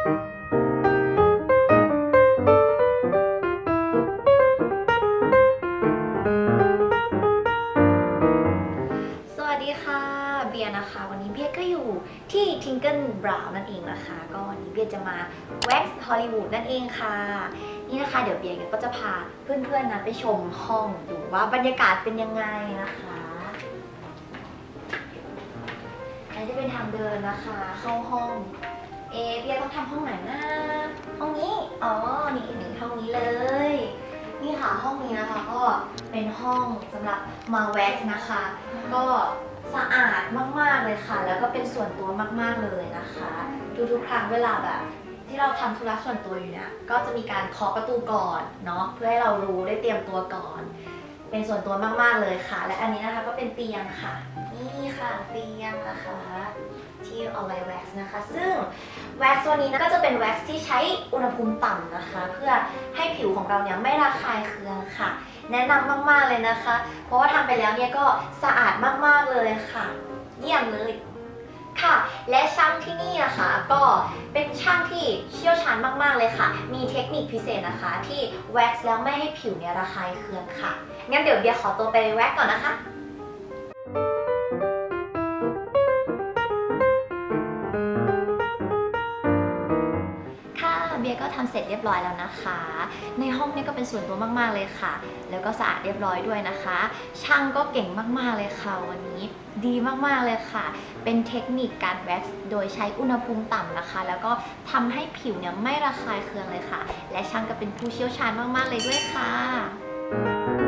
สวัสดีค่ะ เบียร์นะคะ วันนี้เบียร์ก็อยู่ที่ Tingle Brown นั่นเองนะคะ ก็วันนี้เบียร์จะมา Wax Hollywood นั่นเองค่ะ นี่นะคะ เดี๋ยวเบียร์ก็จะพาเพื่อนๆนะไปชมห้องดูว่าบรรยากาศเป็นยังไงนะคะอันนี้จะเป็นทางเดินนะคะ เข้าห้อง เอะเบียต้องทำห้องไหนนะ ห้องนี้ อ๋อ นี่นี่ห้องนี้เลย นี่ค่ะห้องนี้นะคะก็เป็นห้องสำหรับมาแว็กซ์นะคะ ก็สะอาดมากๆเลยค่ะ แล้วก็เป็นส่วนตัวมากๆเลยนะคะทุกๆครั้งเวลาแบบ ที่เราทำธุระส่วนตัวอยู่เนี่ยก็จะมีการเคาะประตูก่อนเนาะเพื่อให้เรารู้ได้เตรียมตัวก่อน เป็นส่วนตัวมากๆเลยค่ะ และอันนี้นะคะก็เป็นเตียงค่ะ นี่ค่ะเตียงนะคะที่เอาไว้แว็กซ์นะคะ ซึ่งแว็กซ์ตัวนี้นะก็จะเป็นแว็กซ์ที่ใช้อุณหภูมิต่ำนะคะ เพื่อให้ผิวของเราเนี่ยไม่ระคายเคืองค่ะ แนะนำมากๆเลยนะคะ เพราะว่าทำไปแล้วเนี่ยก็สะอาดมากๆเลยค่ะ เยี่ยมเลย และช่างที่นี่นะคะ ก็เป็นช่างที่เชี่ยวชาญมาก ๆ เลยค่ะ มีเทคนิคพิเศษนะคะ ที่แว็กซ์แล้วไม่ให้ผิวเนี่ยระคายเคืองค่ะ งั้นเดี๋ยวเบียร์ขอตัวไปแว็กซ์ก่อนนะคะ เบียร์ก็ทำเสร็จเรียบร้อยแล้วนะคะ ในห้องนี้ก็เป็นส่วนตัวมากๆเลยค่ะ แล้วก็สะอาดเรียบร้อยด้วยนะคะ ช่างก็เก่งมากๆเลยค่ะวันนี้ดีมากๆเลยค่ะ เป็นเทคนิคการแว็กซ์โดยใช้อุณหภูมิต่ำนะคะ แล้วก็ทำให้ผิวเนี่ยไม่ระคายเคืองเลยค่ะ และช่างก็เป็นผู้เชี่ยวชาญมากๆเลยด้วยค่ะ